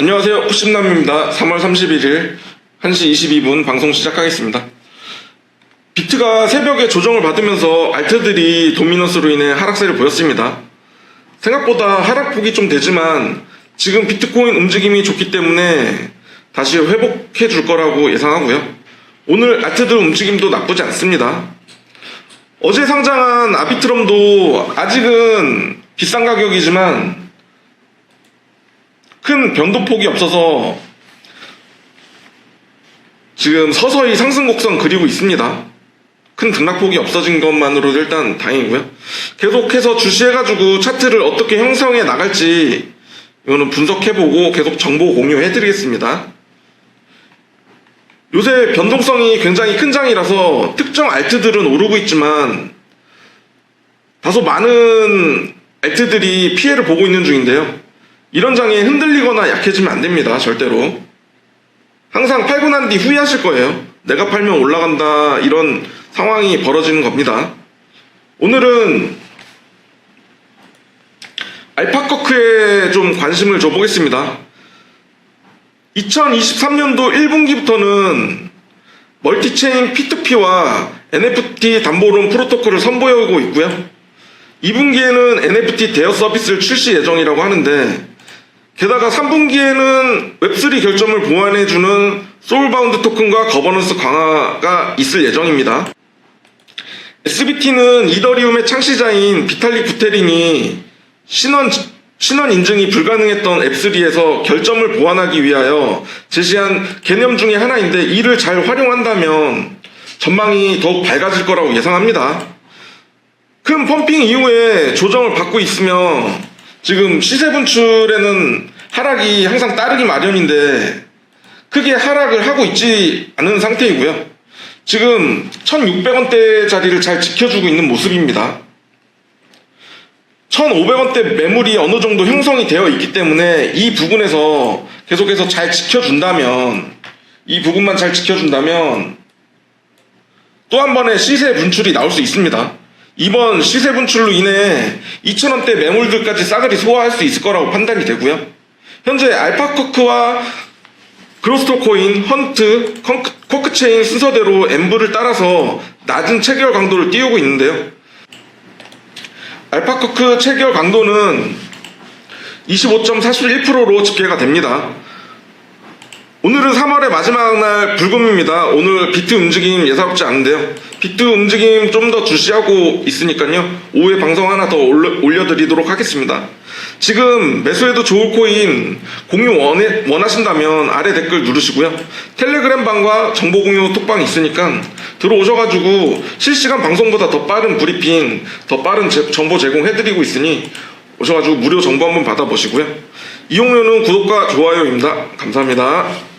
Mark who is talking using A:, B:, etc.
A: 안녕하세요. 후심남입니다. 3월 31일 1시 22분 방송 시작하겠습니다. 비트가 새벽에 조정을 받으면서 알트들이 도미너스로 인해 하락세를 보였습니다. 생각보다 하락폭이 좀 되지만 지금 비트코인 움직임이 좋기 때문에 다시 회복해 줄 거라고 예상하고요. 오늘 알트들 움직임도 나쁘지 않습니다. 어제 상장한 아비트럼도 아직은 비싼 가격이지만 큰 변동폭이 없어서 지금 서서히 상승 곡선 그리고 있습니다. 큰 등락폭이 없어진 것만으로도 일단 다행이고요. 계속해서 주시해가지고 차트를 어떻게 형성해 나갈지 이거는 분석해보고 계속 정보 공유해드리겠습니다. 요새 변동성이 굉장히 큰 장이라서 특정 알트들은 오르고 있지만 다소 많은 알트들이 피해를 보고 있는 중인데요. 이런 장에 흔들리거나 약해지면 안 됩니다. 절대로. 항상 팔고 난 뒤 후회하실 거예요. 내가 팔면 올라간다. 이런 상황이 벌어지는 겁니다. 오늘은 알파커크에 좀 관심을 줘보겠습니다. 2023년도 1분기부터는 멀티체인 P2P와 NFT 담보론 프로토콜을 선보이고 있고요. 2분기에는 NFT 대여 서비스를 출시 예정이라고 하는데 게다가 3분기에는 웹3 결점을 보완해주는 소울바운드 토큰과 거버넌스 강화가 있을 예정입니다. SBT는 이더리움의 창시자인 비탈리 부테린이 신원, 신원 인증이 불가능했던 앱3에서 결점을 보완하기 위하여 제시한 개념 중에 하나인데 이를 잘 활용한다면 전망이 더욱 밝아질 거라고 예상합니다. 큰 펌핑 이후에 조정을 받고 있으며 지금 시세 분출에는 하락이 항상 따르기 마련인데 크게 하락을 하고 있지 않은 상태이고요. 지금 1,600원대 자리를 잘 지켜주고 있는 모습입니다. 1,500원대 매물이 어느 정도 형성이 되어 있기 때문에 이 부분에서 계속해서 잘 지켜준다면 이 부분만 잘 지켜준다면 또 한 번의 시세 분출이 나올 수 있습니다. 이번 시세 분출로 인해 2,000원대 매물들까지 싸그리 소화할 수 있을 거라고 판단이 되고요. 현재 알파코크와 그로스토코인, 헌트, 코크체인 순서대로 엠브를 따라서 낮은 체결 강도를 띄우고 있는데요. 알파코크 체결 강도는 25.41%로 집계가 됩니다. 오늘은 3월의 마지막 날 불금입니다. 오늘 비트 움직임 예사롭지 않은데요. 비트 움직임 좀 더 주시하고 있으니까요. 오후에 방송 하나 더 올려, 올려 드리도록 하겠습니다. 지금 매수해도 좋을 코인 공유 원해, 원하신다면 아래 댓글 누르시고요. 텔레그램 방과 정보 공유 톡방 있으니까 들어오셔가지고 실시간 방송보다 더 빠른 브리핑, 더 빠른 제- 정보 제공해드리고 있으니 오셔가지고 무료 정보 한번 받아보시고요. 이용료는 구독과 좋아요입니다. 감사합니다.